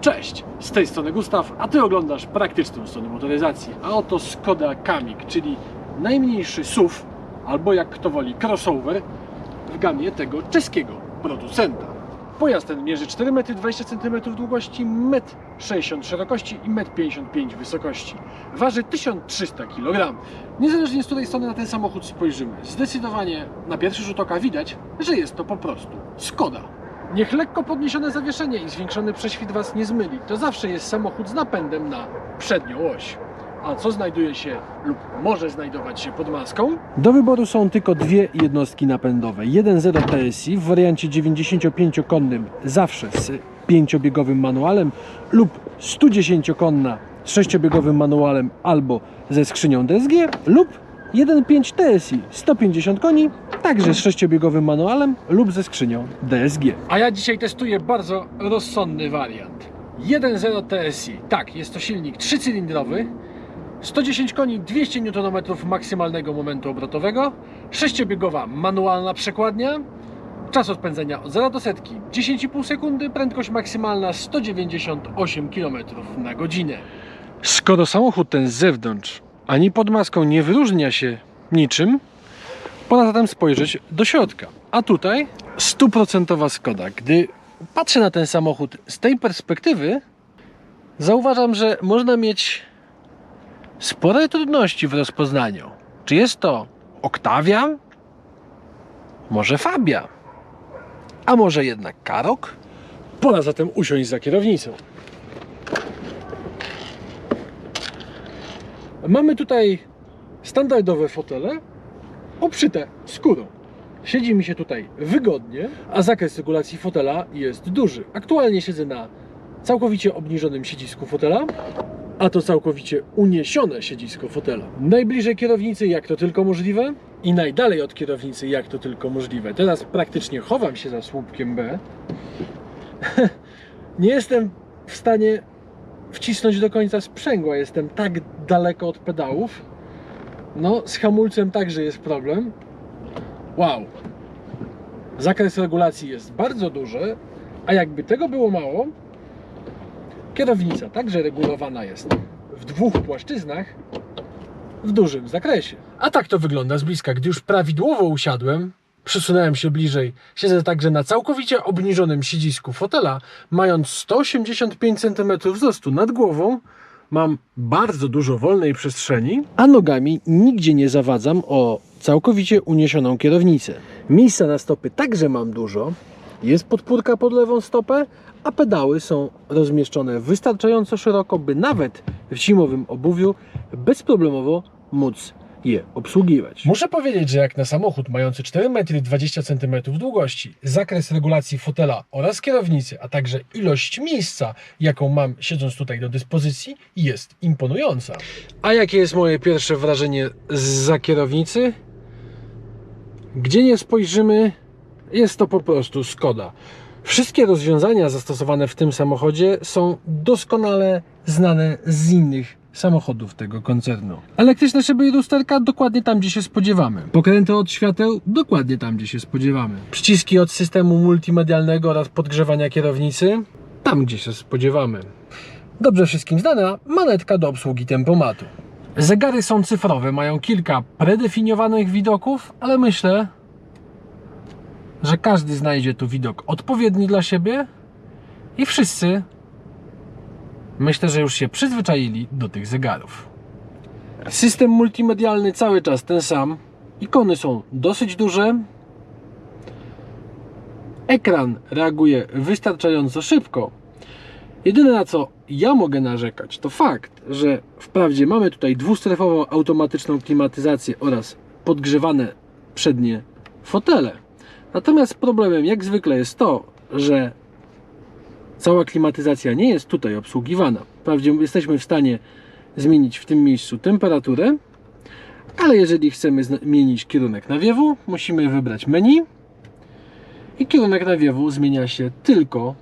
Cześć, z tej strony Gustaw, a Ty oglądasz praktyczną stronę motoryzacji. A oto Skoda Kamiq, czyli najmniejszy SUV, albo jak kto woli crossover, w gamie tego czeskiego producenta. Pojazd ten mierzy 4,20 m długości, 1,60 m szerokości i 1,55 m wysokości. Waży 1300 kg. Niezależnie z której strony na ten samochód spojrzymy, zdecydowanie na pierwszy rzut oka widać, że jest to po prostu Skoda. Niech lekko podniesione zawieszenie i zwiększony prześwit Was nie zmyli. To zawsze jest samochód z napędem na przednią oś. A co znajduje się lub może znajdować się pod maską? Do wyboru są tylko dwie jednostki napędowe. 1.0 TSI w wariancie 95-konnym zawsze z 5-biegowym manualem lub 110-konna z 6-biegowym manualem albo ze skrzynią DSG lub 1.5 TSI 150 koni, także z 6-biegowym manualem lub ze skrzynią DSG. A ja dzisiaj testuję bardzo rozsądny wariant. 1.0 TSI. Tak, jest to silnik trzycylindrowy, 110 koni, 200 Nm maksymalnego momentu obrotowego, 6-biegowa manualna przekładnia, czas odpędzenia od 0 do setki 10,5 sekundy, prędkość maksymalna 198 km na godzinę. Skoro samochód ten z zewnątrz ani pod maską nie wyróżnia się niczym, pora zatem spojrzeć do środka. A tutaj stuprocentowa Skoda. Gdy patrzę na ten samochód z tej perspektywy, zauważam, że można mieć spore trudności w rozpoznaniu. Czy jest to Octavia? Może Fabia? A może jednak Karok? Pora zatem usiąść za kierownicą. Mamy tutaj standardowe fotele obszyte skórą. Siedzi mi się tutaj wygodnie, a zakres regulacji fotela jest duży. Aktualnie siedzę na całkowicie obniżonym siedzisku fotela, a to całkowicie uniesione siedzisko fotela. Najbliżej kierownicy jak to tylko możliwe i najdalej od kierownicy jak to tylko możliwe. Teraz praktycznie chowam się za słupkiem B. Nie jestem w stanie wcisnąć do końca sprzęgła. Jestem tak daleko od pedałów. No, z hamulcem także jest problem. Wow. Zakres regulacji jest bardzo duży, a jakby tego było mało, kierownica także regulowana jest w dwóch płaszczyznach w dużym zakresie. A tak to wygląda z bliska. Gdy już prawidłowo usiadłem, przesunąłem się bliżej. Siedzę także na całkowicie obniżonym siedzisku fotela, mając 185 cm wzrostu nad głową. Mam bardzo dużo wolnej przestrzeni, a nogami nigdzie nie zawadzam o całkowicie uniesioną kierownicę. Miejsca na stopy także mam dużo. Jest podpórka pod lewą stopę, a pedały są rozmieszczone wystarczająco szeroko, by nawet w zimowym obuwiu bezproblemowo móc je obsługiwać. Muszę powiedzieć, że jak na samochód mający 4,20 m długości, zakres regulacji fotela oraz kierownicy, a także ilość miejsca, jaką mam siedząc tutaj do dyspozycji, jest imponująca. A jakie jest moje pierwsze wrażenie za kierownicy? Gdzie nie spojrzymy, jest to po prostu Skoda. Wszystkie rozwiązania zastosowane w tym samochodzie są doskonale znane z innych samochodów tego koncernu. Elektryczne szyby i lusterka dokładnie tam, gdzie się spodziewamy. Pokręty od świateł dokładnie tam, gdzie się spodziewamy. Przyciski od systemu multimedialnego oraz podgrzewania kierownicy tam, gdzie się spodziewamy. Dobrze wszystkim znana manetka do obsługi tempomatu. Zegary są cyfrowe, mają kilka predefiniowanych widoków, ale myślę, że każdy znajdzie tu widok odpowiedni dla siebie i wszyscy myślę, że już się przyzwyczaili do tych zegarów. System multimedialny cały czas ten sam. Ikony są dosyć duże. Ekran reaguje wystarczająco szybko. Jedyne na co ja mogę narzekać, to fakt, że wprawdzie mamy tutaj dwustrefową automatyczną klimatyzację oraz podgrzewane przednie fotele. Natomiast problemem jak zwykle jest to, że cała klimatyzacja nie jest tutaj obsługiwana. Wprawdzie jesteśmy w stanie zmienić w tym miejscu temperaturę, ale jeżeli chcemy zmienić kierunek nawiewu, musimy wybrać menu i kierunek nawiewu zmienia się tylko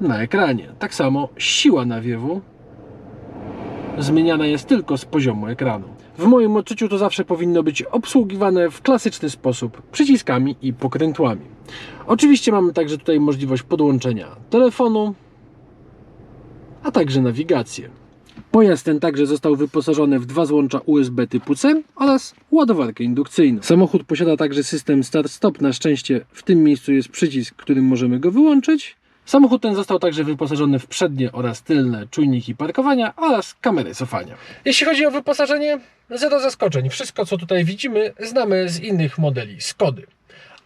na ekranie. Tak samo siła nawiewu zmieniana jest tylko z poziomu ekranu. W moim odczuciu to zawsze powinno być obsługiwane w klasyczny sposób przyciskami i pokrętłami. Oczywiście mamy także tutaj możliwość podłączenia telefonu a także nawigację. Pojazd ten także został wyposażony w dwa złącza USB typu C oraz ładowarkę indukcyjną. Samochód posiada także system start-stop. Na szczęście w tym miejscu jest przycisk, którym możemy go wyłączyć. Samochód ten został także wyposażony w przednie oraz tylne czujniki parkowania oraz kamery cofania. Jeśli chodzi o wyposażenie, zero zaskoczeń. Wszystko co tutaj widzimy znamy z innych modeli Skody.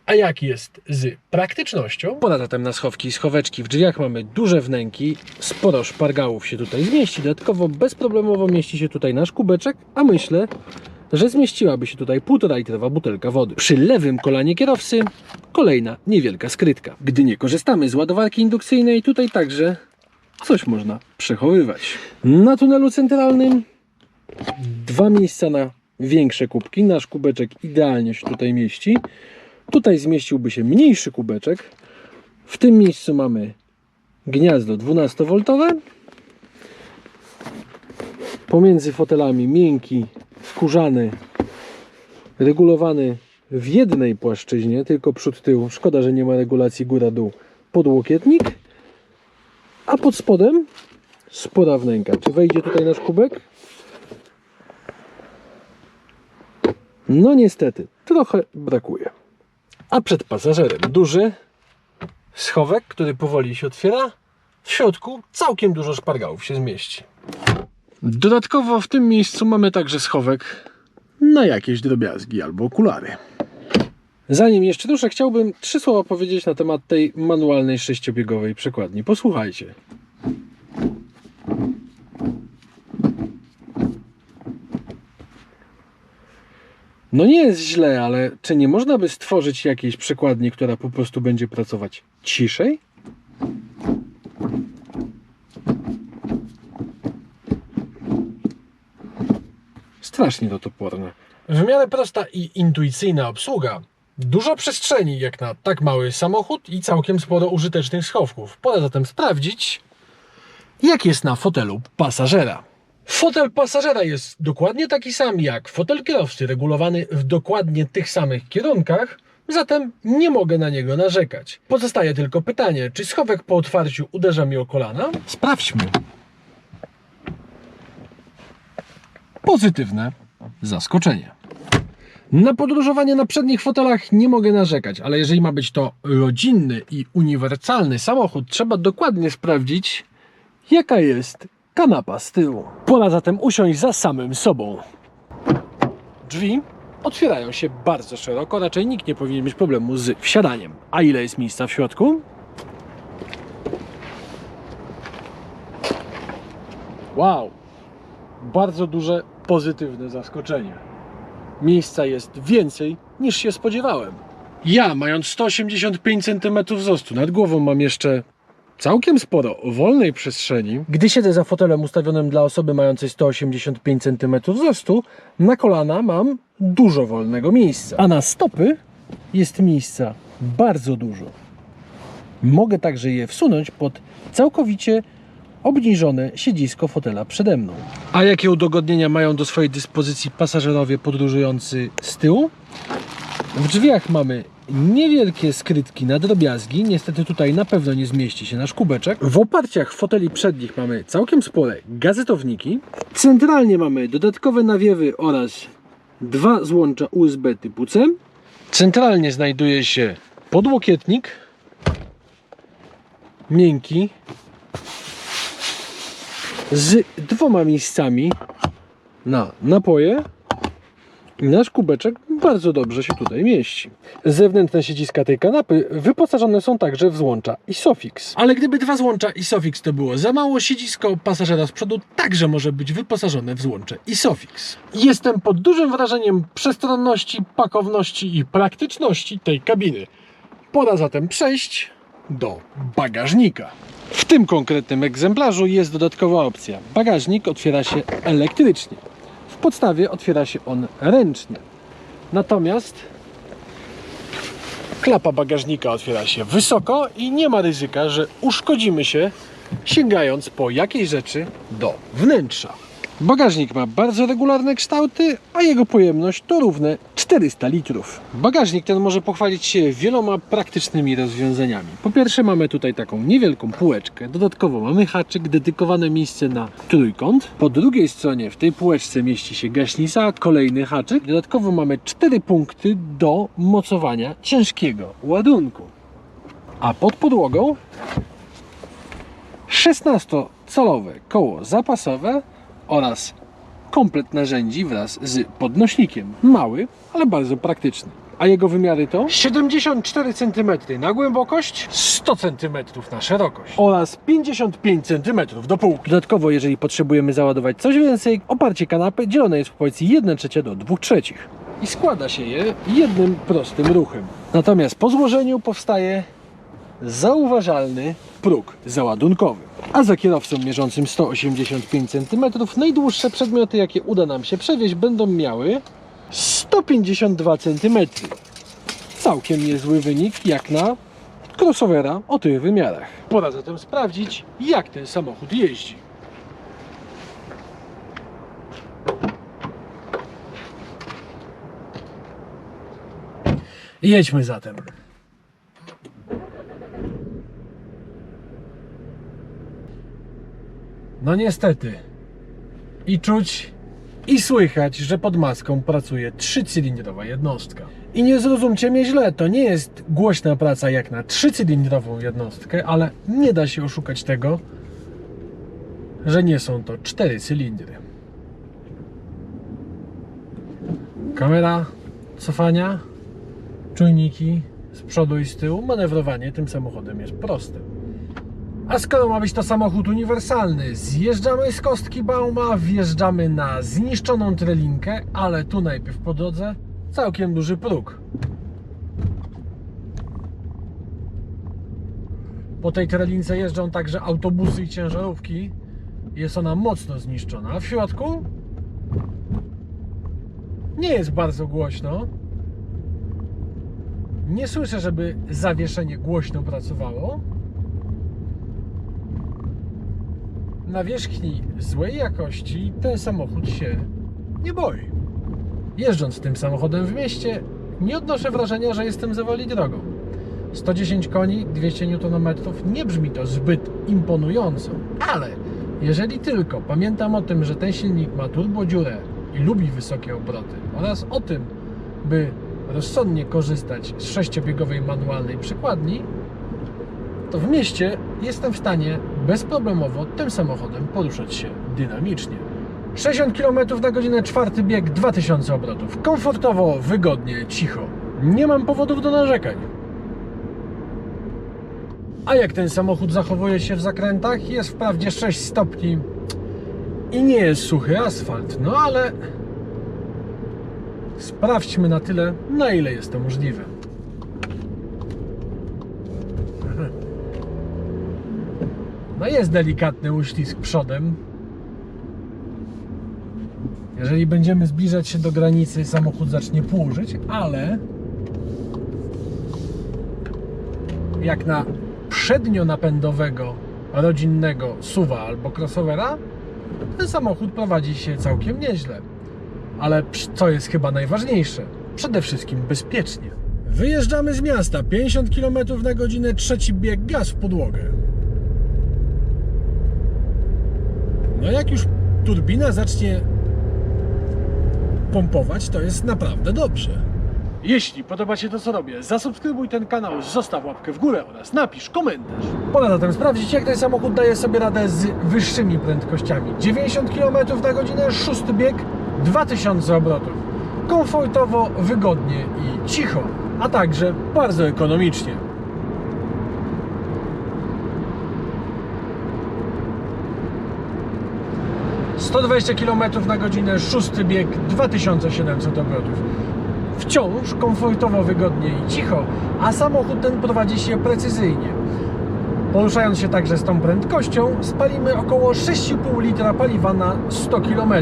A jak jest z praktycznością? Poza zatem na schowki i schoweczki w drzwiach mamy duże wnęki, sporo szpargałów się tutaj zmieści, dodatkowo bezproblemowo mieści się tutaj nasz kubeczek, a myślę, że zmieściłaby się tutaj półtora litrowa butelka wody. Przy lewym kolanie kierowcy kolejna niewielka skrytka. Gdy nie korzystamy z ładowarki indukcyjnej, tutaj także coś można przechowywać. Na tunelu centralnym dwa miejsca na większe kubki. Nasz kubeczek idealnie się tutaj mieści. Tutaj zmieściłby się mniejszy kubeczek. W tym miejscu mamy gniazdo 12V. Pomiędzy fotelami miękki, skórzany, regulowany w jednej płaszczyźnie, tylko przód tył. Szkoda, że nie ma regulacji góra-dół. Podłokietnik. A pod spodem spora wnęka. Czy wejdzie tutaj nasz kubek? No niestety, trochę brakuje. A przed pasażerem duży schowek, który powoli się otwiera. W środku całkiem dużo szpargałów się zmieści. Dodatkowo w tym miejscu mamy także schowek na jakieś drobiazgi albo okulary. Zanim jeszcze ruszę, chciałbym trzy słowa powiedzieć na temat tej manualnej sześciobiegowej przekładni. Posłuchajcie. No nie jest źle, ale czy nie można by stworzyć jakiejś przekładni, która po prostu będzie pracować ciszej? Strasznie. W miarę prosta i intuicyjna obsługa. Dużo przestrzeni jak na tak mały samochód i całkiem sporo użytecznych schowków. Pora zatem sprawdzić, jak jest na fotelu pasażera. Fotel pasażera jest dokładnie taki sam jak fotel kierowcy, regulowany w dokładnie tych samych kierunkach, zatem nie mogę na niego narzekać. Pozostaje tylko pytanie, czy schowek po otwarciu uderza mi o kolana? Sprawdźmy. Pozytywne zaskoczenie. Na podróżowanie na przednich fotelach nie mogę narzekać, ale jeżeli ma być to rodzinny i uniwersalny samochód, trzeba dokładnie sprawdzić, jaka jest kanapa z tyłu. Pora zatem usiąść za samym sobą. Drzwi otwierają się bardzo szeroko, raczej nikt nie powinien mieć problemu z wsiadaniem. A ile jest miejsca w środku? Wow! Bardzo duże pozytywne zaskoczenie. Miejsca jest więcej niż się spodziewałem. Ja, mając 185 cm wzrostu, nad głową mam jeszcze całkiem sporo wolnej przestrzeni. Gdy siedzę za fotelem ustawionym dla osoby mającej 185 cm wzrostu, na kolana mam dużo wolnego miejsca. A na stopy jest miejsca bardzo dużo. Mogę także je wsunąć pod całkowicie obniżone siedzisko fotela przede mną. A jakie udogodnienia mają do swojej dyspozycji pasażerowie podróżujący z tyłu? W drzwiach mamy niewielkie skrytki na drobiazgi. Niestety tutaj na pewno nie zmieści się nasz kubeczek. W oparciach foteli przednich mamy całkiem spore gazetowniki. Centralnie mamy dodatkowe nawiewy oraz dwa złącza USB typu C. Centralnie znajduje się podłokietnik. Miękki. Z dwoma miejscami na napoje. I nasz kubeczek bardzo dobrze się tutaj mieści. Zewnętrzne siedziska tej kanapy wyposażone są także w złącza Isofix. Ale gdyby dwa złącza Isofix to było za mało, siedzisko pasażera z przodu także może być wyposażone w złącze Isofix. Jestem pod dużym wrażeniem przestronności, pakowności i praktyczności tej kabiny. Pora zatem przejść do bagażnika. W tym konkretnym egzemplarzu jest dodatkowa opcja. Bagażnik otwiera się elektrycznie. W podstawie otwiera się on ręcznie. Natomiast klapa bagażnika otwiera się wysoko i nie ma ryzyka, że uszkodzimy się sięgając po jakiejś rzeczy do wnętrza. Bagażnik ma bardzo regularne kształty, a jego pojemność to równe 400 litrów. Bagażnik ten może pochwalić się wieloma praktycznymi rozwiązaniami. Po pierwsze mamy tutaj taką niewielką półeczkę, dodatkowo mamy haczyk, dedykowane miejsce na trójkąt. Po drugiej stronie w tej półeczce mieści się gaśnica, kolejny haczyk. Dodatkowo mamy cztery punkty do mocowania ciężkiego ładunku. A pod podłogą 16-calowe koło zapasowe oraz komplet narzędzi wraz z podnośnikiem. Mały, ale bardzo praktyczny. A jego wymiary to 74 cm na głębokość, 100 cm na szerokość oraz 55 cm do półki. Dodatkowo, jeżeli potrzebujemy załadować coś więcej, oparcie kanapy dzielone jest w pozycji 1 trzecia do 2 trzecich. I składa się je jednym prostym ruchem. Natomiast po złożeniu powstaje zauważalny próg załadunkowy. A za kierowcą mierzącym 185 cm najdłuższe przedmioty, jakie uda nam się przewieźć, będą miały 152 cm. Całkiem niezły wynik jak na crossovera o tych wymiarach. Pora zatem sprawdzić, jak ten samochód jeździ. Jedźmy zatem. No niestety. I czuć, i słychać, że pod maską pracuje trzycylindrowa jednostka. I nie zrozumcie mnie źle, to nie jest głośna praca jak na trzycylindrową jednostkę, ale nie da się oszukać tego, że nie są to cztery cylindry. Kamera cofania, czujniki z przodu i z tyłu, manewrowanie tym samochodem jest proste. A skoro ma być to samochód uniwersalny, zjeżdżamy z kostki Bauma, wjeżdżamy na zniszczoną trelinkę, ale tu najpierw po drodze całkiem duży próg. Po tej trelince jeżdżą także autobusy i ciężarówki. Jest ona mocno zniszczona. A w środku nie jest bardzo głośno. Nie słyszę, żeby zawieszenie głośno pracowało. Nawierzchni złej jakości ten samochód się nie boi. Jeżdżąc tym samochodem w mieście, nie odnoszę wrażenia, że jestem zawali drogą. 110 koni, 200 Nm nie brzmi to zbyt imponująco, ale jeżeli tylko pamiętam o tym, że ten silnik ma turbodziurę i lubi wysokie obroty oraz o tym, by rozsądnie korzystać z sześciobiegowej manualnej przykładni, to w mieście jestem w stanie bezproblemowo tym samochodem poruszać się dynamicznie. 60 km na godzinę, czwarty bieg, 2000 obrotów. Komfortowo, wygodnie, cicho. Nie mam powodów do narzekań. A jak ten samochód zachowuje się w zakrętach? Jest wprawdzie 6 stopni i nie jest suchy asfalt, no ale sprawdźmy na tyle, na ile jest to możliwe. Jest delikatny uślizg przodem. Jeżeli będziemy zbliżać się do granicy, samochód zacznie płużyć, ale jak na przednionapędowego rodzinnego suwa albo crossovera, ten samochód prowadzi się całkiem nieźle. Ale co jest chyba najważniejsze, przede wszystkim bezpiecznie. Wyjeżdżamy z miasta, 50 km na godzinę, trzeci bieg, gaz w podłogę. No jak już turbina zacznie pompować, to jest naprawdę dobrze. Jeśli podoba Ci się to, co robię, zasubskrybuj ten kanał, zostaw łapkę w górę oraz napisz komentarz. Pora zatem sprawdzić, jak ten samochód daje sobie radę z wyższymi prędkościami. 90 km na godzinę, szósty bieg, 2000 obrotów. Komfortowo, wygodnie i cicho, a także bardzo ekonomicznie. Sto dwadzieścia km na godzinę, szósty bieg, 2700 obrotów. Wciąż komfortowo, wygodnie i cicho, a samochód ten prowadzi się precyzyjnie. Poruszając się także z tą prędkością, spalimy około 6,5 litra paliwa na 100 km.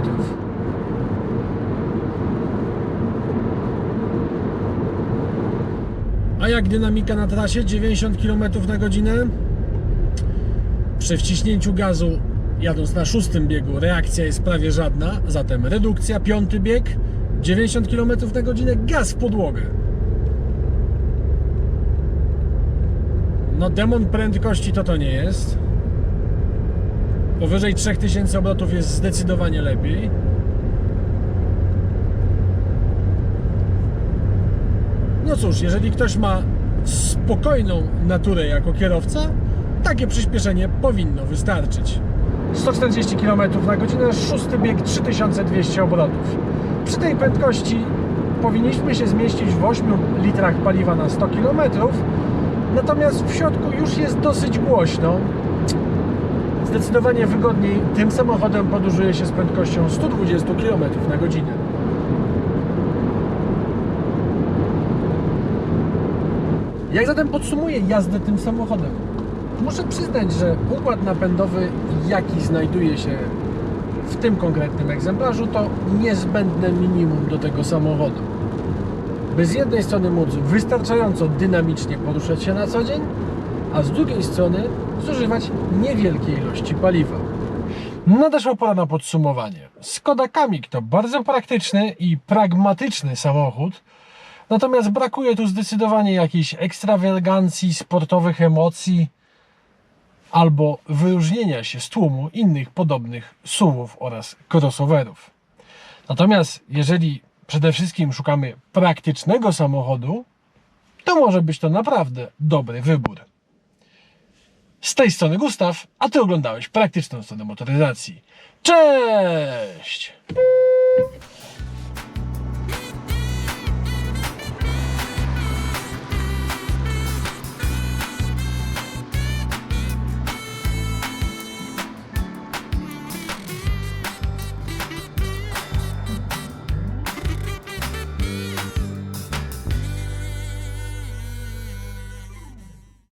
A jak dynamika na trasie 90 km na godzinę? Przy wciśnięciu gazu jadąc na szóstym biegu reakcja jest prawie żadna, zatem redukcja, piąty bieg 90 km na godzinę, gaz w podłogę. No demon prędkości to to nie jest. Powyżej 3000 obrotów jest zdecydowanie lepiej. No cóż, jeżeli ktoś ma spokojną naturę jako kierowca, takie przyspieszenie powinno wystarczyć. 140 km na godzinę, szósty bieg 3200 obrotów. Przy tej prędkości powinniśmy się zmieścić w 8 litrach paliwa na 100 km, natomiast w środku już jest dosyć głośno. Zdecydowanie wygodniej tym samochodem podróżuje się z prędkością 120 km na godzinę. Jak zatem podsumuję jazdę tym samochodem? Muszę przyznać, że układ napędowy, jaki znajduje się w tym konkretnym egzemplarzu, to niezbędne minimum do tego samochodu. By z jednej strony móc wystarczająco dynamicznie poruszać się na co dzień, a z drugiej strony zużywać niewielkie ilości paliwa. Nadeszła pora na podsumowanie. Skoda Kamik to bardzo praktyczny i pragmatyczny samochód, natomiast brakuje tu zdecydowanie jakiejś ekstrawagancji, sportowych emocji albo wyróżnienia się z tłumu innych podobnych SUVów oraz crossoverów. Natomiast jeżeli przede wszystkim szukamy praktycznego samochodu, to może być to naprawdę dobry wybór. Z tej strony Gustaw, a Ty oglądałeś praktyczną stronę motoryzacji. Cześć!